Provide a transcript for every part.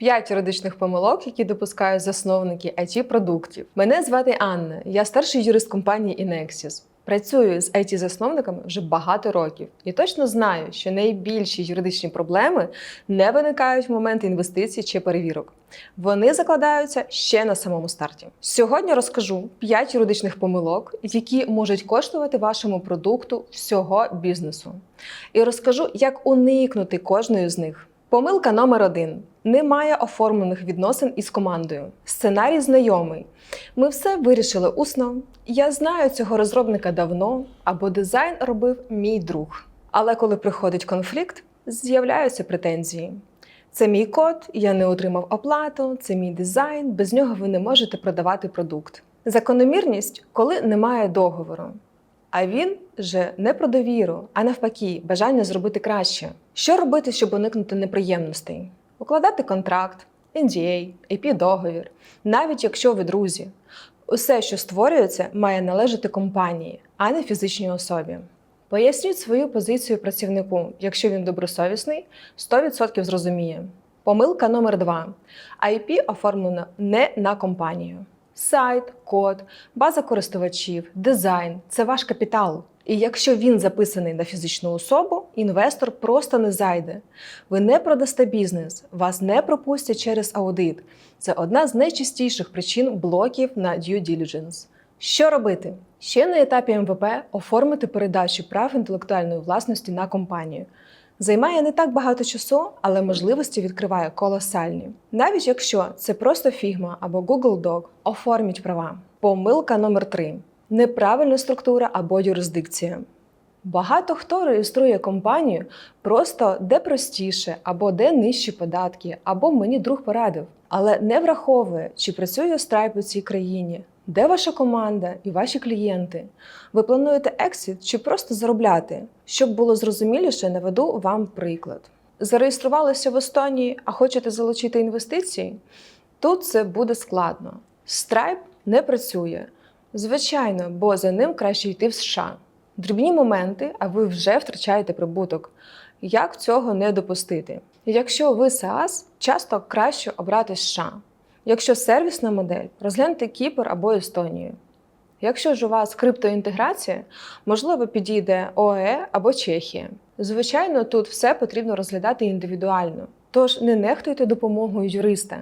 П'ять юридичних помилок, які допускають засновники it продуктів. Мене звати Анна. Я старший юрист компанії Inexis. Працюю з it засновниками вже багато років і точно знаю, що найбільші юридичні проблеми не виникають в момент інвестицій чи перевірок. Вони закладаються ще на самому старті. Сьогодні розкажу 5 юридичних помилок, які можуть коштувати вашому продукту всього бізнесу. І розкажу, як уникнути кожної з них. Помилка номер один: немає оформлених відносин із командою. Сценарій знайомий. Ми все вирішили усно. Я знаю цього розробника давно, або дизайн робив мій друг. Але коли приходить конфлікт, з'являються претензії. Це мій код, я не отримав оплату, це мій дизайн, без нього ви не можете продавати продукт. Закономірність, коли немає договору. А він же не про довіру, а навпаки, бажання зробити краще. Що робити, щоб уникнути неприємностей? Укладати контракт, NDA, IP-договір, навіть якщо ви друзі. Усе, що створюється, має належати компанії, а не фізичній особі. Поясніть свою позицію працівнику. Якщо він добросовісний, 100% зрозуміє. Помилка номер два: IP оформлено не на компанію. Сайт, код, база користувачів, дизайн це ваш капітал. І якщо він записаний на фізичну особу, інвестор просто не зайде. Ви не продасте бізнес, вас не пропустять через аудит. Це одна з найчастіших причин блоків на due diligence. Що робити? Ще на етапі МВП оформити передачу прав інтелектуальної власності на компанію. Займає не так багато часу, але можливості відкриває колосальні. Навіть якщо це просто Figma або Google Doc, оформіть права. Помилка номер 3 неправильна структура або юрисдикція. Багато хто реєструє компанію просто де простіше, або де нижчі податки, або мені друг порадив, але не враховує, чи працює Stripe у цій країні, де ваша команда і ваші клієнти. Ви плануєте ексіт чи просто заробляти? Щоб було зрозуміліше, наведу вам приклад. Зареєструвалися в Естонії, а хочете залучити інвестиції? Тут це буде складно. Stripe не працює. Звичайно, бо за ним краще йти в США. Дрібні моменти, а ви вже втрачаєте прибуток. Як цього не допустити? Якщо ви SaaS, часто краще обрати США. Якщо сервісна модель, розгляньте Кіпр або Естонію. Якщо ж у вас криптоінтеграція, можливо, підійде ОЕ або Чехія. Звичайно, тут все потрібно розглядати індивідуально. Тож не нехтуйте допомогою юриста.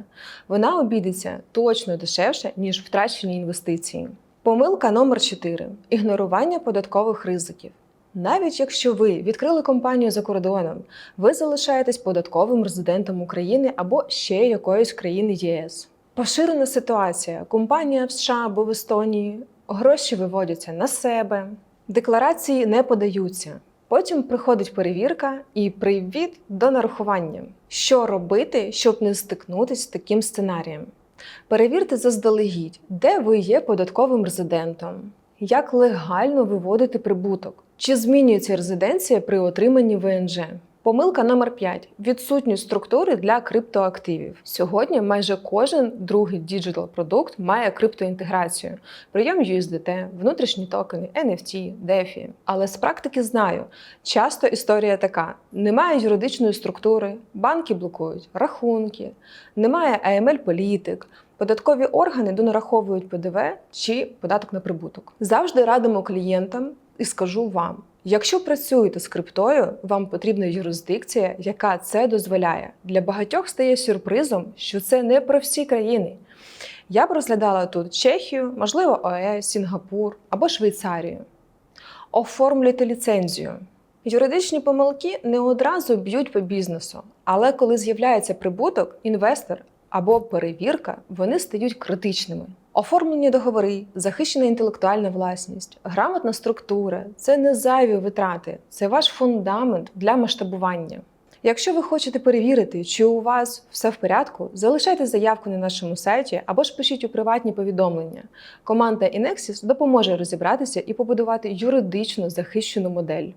Вона обійдеться точно дешевше, ніж втрачені інвестиції. Помилка номер 4 ігнорування податкових ризиків. Навіть якщо ви відкрили компанію за кордоном, ви залишаєтесь податковим резидентом України або ще якоїсь країни ЄС. Поширена ситуація: компанія в США або в Естонії, гроші виводяться на себе, декларації не подаються. Потім приходить перевірка і привід до нарахування. Що робити, щоб не стикнутися з таким сценарієм? Перевірте заздалегідь, де ви є податковим резидентом, як легально виводити прибуток, чи змінюється резиденція при отриманні ВНЖ. Помилка номер 5 відсутність структури для криптоактивів. Сьогодні майже кожен другий діджитал продукт має криптоінтеграцію, прийом USDT, внутрішні токени, NFT, DeFi. Але з практики знаю, часто історія така: немає юридичної структури, банки блокують рахунки, немає aml політик Податкові органи донараховують ПДВ чи податок на прибуток. Завжди радимо клієнтам і скажу вам: якщо працюєте з криптою, вам потрібна юрисдикція, яка це дозволяє. Для багатьох стає сюрпризом, що це не про всі країни. Я б розглядала тут Чехію, можливо, ОЕ, Сінгапур або Швейцарію. Оформлюйте ліцензію. Юридичні помилки не одразу б'ють по бізнесу, але коли з'являється прибуток, інвестор або перевірка, вони стають критичними. Оформлені договори, захищена інтелектуальна власність, грамотна структура це не зайві витрати, це ваш фундамент для масштабування. Якщо ви хочете перевірити, чи у вас все в порядку, залишайте заявку на нашому сайті або ж пишіть у приватні повідомлення. Команда Inexis допоможе розібратися і побудувати юридично захищену модель.